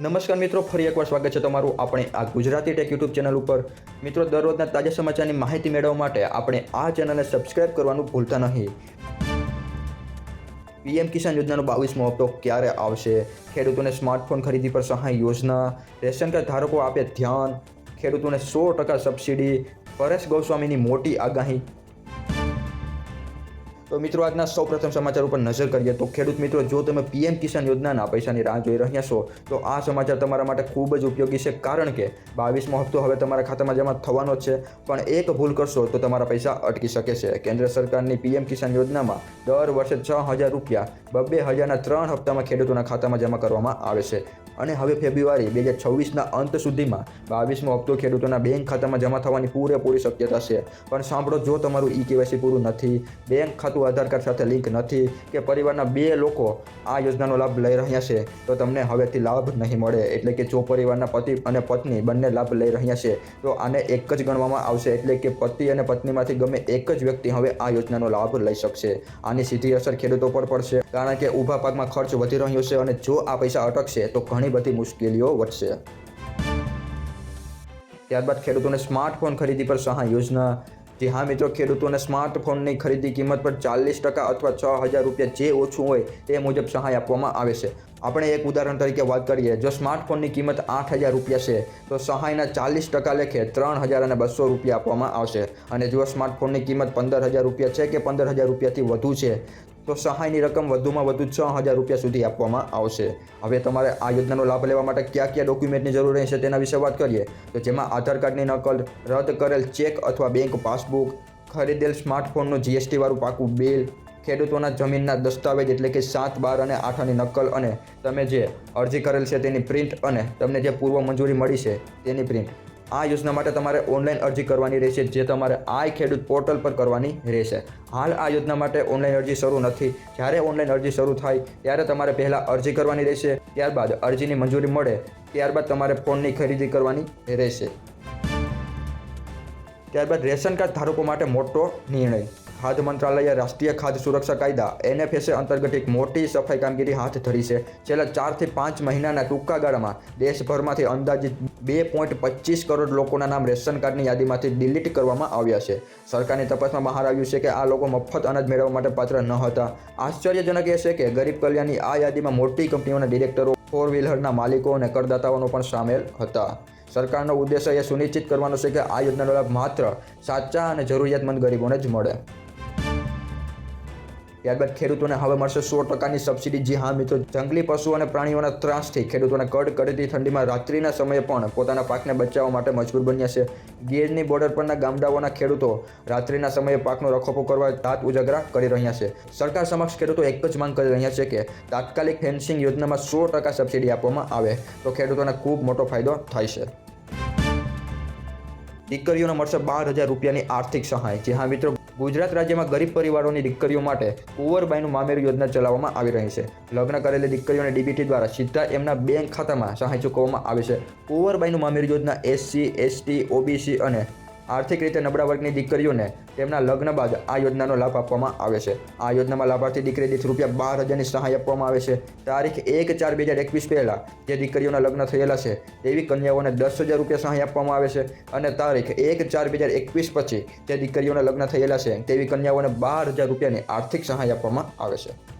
નમસ્કાર મિત્રો, ફરી એકવાર સ્વાગત છે તમારું આપણે આ ગુજરાતી ટેક યુટ્યુબ ચેનલ ઉપર. મિત્રો, દરરોજના તાજા સમાચારની માહિતી મેળવવા માટે આપણે આ ચેનલને સબસ્ક્રાઇબ કરવાનું ભૂલતા નહીં. પીએમ કિસાન યોજનાનો બાવીસમો હપ્તો ક્યારે આવશે? ખેડૂતોને સ્માર્ટફોન ખરીદી પર સહાય યોજના. રેશન કાર્ડ ધારકો આપે ધ્યાન. ખેડૂતોને સો ટકા સબસિડી. પરેશ ગોસ્વામીની મોટી આગાહી. તો મિત્રો, આજના સૌપ્રથમ સમાચાર ઉપર નજર કરીએ તો ખેડૂત મિત્રો, જો તમે પીએમ કિસાન યોજનાના પૈસાની રાહ જોઈ રહ્યા છો, તો આ સમાચાર તમારા માટે ખૂબ જ ઉપયોગી છે. કારણ કે બાવીસમો હપ્તો હવે તમારા ખાતામાં જમા થવાનો છે. પણ એક ભૂલ કરશો તો તમારા પૈસા અટકી શકે છે. કેન્દ્ર સરકારની પીએમ કિસાન યોજનામાં દર વર્ષે છ હજાર રૂપિયા બબ્બે હજારના ત્રણ હપ્તામાં ખેડૂતોના ખાતામાં જમા કરવામાં આવે છે. અને હવે ફેબ્રુઆરી બે હજાર છવ્વીસના અંત સુધીમાં બાવીસમો હપ્તો ખેડૂતોના બેંક ખાતામાં જમા થવાની પૂરેપૂરી શક્યતા છે. પણ સાંભળો, જો તમારું ઈ કેવાયસી પૂરું નથી, બેંક ખાતું આધાર કાર્ડ સાથે લિંક નથી કે પરિવારના બે લોકો આ યોજનાનો લાભ લઈ રહ્યા છે, તો તમને હવેથી લાભ નહીં મળે. એટલે કે જો પરિવારના પતિ અને પત્ની બંને લાભ લઈ રહ્યા છે, તો આને એક જ ગણવામાં આવશે. એટલે કે પતિ અને પત્નીમાંથી ગમે એક જ વ્યક્તિ હવે આ યોજનાનો લાભ લઈ શકશે. આની સીધી અસર ખેડૂતો પર પડશે, કારણ કે ઊભા પાકમાં ખર્ચ વધી રહ્યો છે અને જો આ પૈસા અટકશે, તો ઘણી બધી મુશ્કેલીઓ વધશે. ત્યારબાદ ખેડૂતોને સ્માર્ટફોન ખરીદી પર સહાય યોજના જી હા મિત્રો, ખેડૂતોને સ્માર્ટફોનની ખરીદી કિંમત પર ચાલીસ ટકા અથવા છ હજાર રૂપિયા જે ઓછું હોય તે મુજબ સહાય આપવામાં આવે છે. આપણે એક ઉદાહરણ તરીકે વાત કરીએ, જો સ્માર્ટફોનની કિંમત આઠ હજાર રૂપિયા છે, તો સહાયના ચાલીસ ટકા લેખે ત્રણ હજાર અને બસો રૂપિયા આપવામાં આવશે. અને જો સ્માર્ટફોનની કિંમત પંદર હજાર રૂપિયા છે કે પંદર હજાર રૂપિયાથી વધુ છે, તો સહાયની રકમ વધુમાં વધુ છ હજાર રૂપિયા સુધી આપવામાં આવશે. હવે તમારે આ યોજનાનો લાભ લેવા માટે કયા કયા ડોક્યુમેન્ટની જરૂર રહેશે તેના વિશે વાત કરીએ. તો જેમાં આધાર કાર્ડની નકલ, રદ કરેલ ચેક અથવા બેંક પાસબુક, ખરીદેલ સ્માર્ટફોનનું જીએસટી વાળું પાકું બિલ ખેડૂતોના જમીનના દસ્તાવેજ એટલે કે સાત, બાર અને આઠની નકલ અને તમે જે અરજી કરેલ છે તેની પ્રિન્ટ અને તમને જે પૂર્વ મંજૂરી મળી છે તેની પ્રિન્ટ. આ યોજના માટે તમારે ઓનલાઈન અરજી કરવાની રહેશે, જે તમારે આઈ ખેડૂત પોર્ટલ પર કરવાની રહેશે. હાલ આ યોજના માટે ઓનલાઈન અરજી શરૂ નથી. જ્યારે ઓનલાઈન અરજી શરૂ થાય, ત્યારે તમારે પહેલાં અરજી કરવાની રહેશે, ત્યારબાદ અરજીની મંજૂરી મળે, ત્યારબાદ તમારે ફોનની ખરીદી કરવાની રહેશે. ત્યારબાદ રેશન કાર્ડ ધારકો માટે મોટો નિર્ણય. ખાદ્ય મંત્રાલયે રાષ્ટ્રીય ખાદ્ય સુરક્ષા કાયદા, એનએફએસએ અંતર્ગત એક મોટી સફાઈ કામગીરી હાથ ધરી છે. છેલ્લા ચારથી પાંચ મહિનાના ટૂંકા ગાળામાં દેશભરમાંથી અંદાજિત બે પોઈન્ટ પચીસ કરોડ લોકોના નામ રેશન કાર્ડની યાદીમાંથી ડિલીટ કરવામાં આવ્યા છે. સરકારની તપાસમાં બહાર આવ્યું છે કે આ લોકો મફત અનાજ મેળવવા માટે પાત્ર ન હતા. આશ્ચર્યજનક એ છે કે ગરીબ કલ્યાણની આ યાદીમાં મોટી કંપનીઓના ડિરેક્ટરો ફોર વ્હીલરના માલિકો અને કરદાતાઓનો પણ સામેલ હતા. સરકારનો ઉદ્દેશ્ય એ સુનિશ્ચિત કરવાનો છે કે આ યોજનાનો લાભ માત્ર સાચા અને જરૂરિયાતમંદ ગરીબોને જ મળે. ત્યારબાદ ખેડૂતોને હવે મળશે સો ટકાની સબસિડી. જી હા મિત્રો, જંગલી પશુ અને પ્રાણીઓના ત્રાસથી ખેડૂતોને કડકડતી ઠંડીમાં રાત્રિના સમયે પણ પોતાના પાકને બચાવવા માટે મજબૂર બન્યા છે. ગીરની બોર્ડર પરના ગામડાઓના ખેડૂતો રાત્રિના સમયે પાકનો રખોપો કરવા દાંત ઉજાગરા કરી રહ્યા છે. સરકાર સમક્ષ ખેડૂતો એક જ માંગ કરી રહ્યા છે કે તાત્કાલિક ફેન્સિંગ યોજનામાં સો ટકા સબસિડી આપવામાં આવે, તો ખેડૂતોને ખૂબ મોટો ફાયદો થાય છે. દીકરીઓને મળશે બાર હજાર રૂપિયાની આર્થિક સહાય. જે હા મિત્રો ગુજરાત રાજ્યમાં ગરીબ પરિવારોની દીકરીઓ માટે કુંવરબાઈનું મામેરું યોજના ચલાવવામાં આવી રહી છે. લગ્ન કરેલી દીકરીઓને ડીબીટી દ્વારા સીધા એમના બેંક ખાતામાં સહાય ચૂકવવામાં આવે છે. કુંવરબાઈનું મામેરું યોજના એસસી, એસટી, ઓબીસી અને આર્થિક રીતે નબળા વર્ગની દીકરીઓને તેમના લગ્ન બાદ આ યોજનાનો લાભ આપવામાં આવે છે. આ યોજનામાં લાભાર્થી દીકરી દીઠ રૂપિયા બાર હજારની સહાય આપવામાં આવે છે. તારીખ એક ચાર બે હજાર એકવીસ પહેલાં જે દીકરીઓના લગ્ન થયેલા છે, તેવી કન્યાઓને દસ હજાર રૂપિયા સહાય આપવામાં આવે છે અને તારીખ એક ચાર બે હજાર એકવીસ પછી જે દીકરીઓના લગ્ન થયેલા છે, તેવી કન્યાઓને બાર હજાર રૂપિયાની આર્થિક સહાય આપવામાં આવે છે.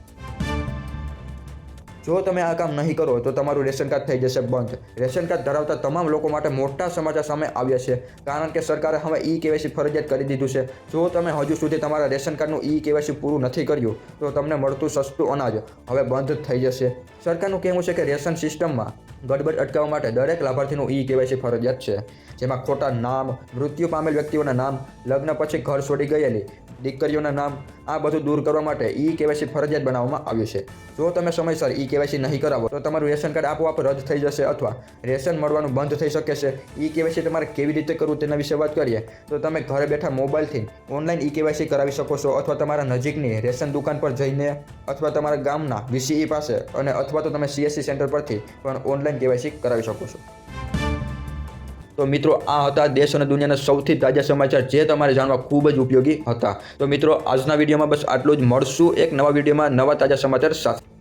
જો તમે આ કામ નહીં કરો તો તમારું રેશન કાર્ડ થઈ જશે બંધ. રેશન કાર્ડ ધરાવતા તમામ લોકો માટે મોટા સમાચાર સામે આવ્યા છે. કારણ કે સરકારે હવે ઈ કેવાયસી ફરજિયાત કરી દીધું છે. જો તમે હજુ સુધી તમારા રેશન કાર્ડનું ઈ કેવાયસી પૂરું નથી કર્યું, તો તમને મળતું સસ્તું અનાજ હવે બંધ થઈ જશે. સરકારનું કહેવું છે કે રેશન સિસ્ટમમાં ગડબડ અટકાવવા માટે દરેક લાભાર્થીનું ઈ કેવાયસી ફરજિયાત છે. જેમાં ખોટા નામ, મૃત્યુ પામેલ વ્યક્તિઓના નામ, લગ્ન પછી ઘર છોડી ગયેલી દીકરીઓના નામ આ બધું દૂર કરવા માટે ઈ કેવાયસી ફરજિયાત બનાવવામાં આવ્યું છે. જો તમે સમયસર ઈ કેવાયસી નહીં કરાવો, તો તમારું રેશન કાર્ડ આપોઆપ રદ થઈ જશે અથવા રેશન મળવાનું બંધ થઈ શકે છે. ઈ કેવાયસી તમારે કેવી રીતે કરવું તેના વિશે વાત કરીએ, તો તમે ઘરે બેઠા મોબાઈલથી ઓનલાઈન ઈ કેવાયસી કરાવી શકો છો અથવા તમારા નજીકની રેશન દુકાન પર જઈને અથવા તમારા ગામના વીસીઈ પાસે અને અથવા તો તમે સીએસસી સેન્ટર પરથી પણ ઓનલાઈન કેવાયસી કરાવી શકો છો. તો મિત્રો, આ હતા દેશ અને દુનિયાના સૌથી તાજા સમાચાર જે તમારે જાણવા ખૂબ જ ઉપયોગી હતા. તો મિત્રો, આજના વિડીયોમાં બસ આટલું જ. મળશું એક નવા વિડીયોમાં નવા તાજા સમાચાર સાથે.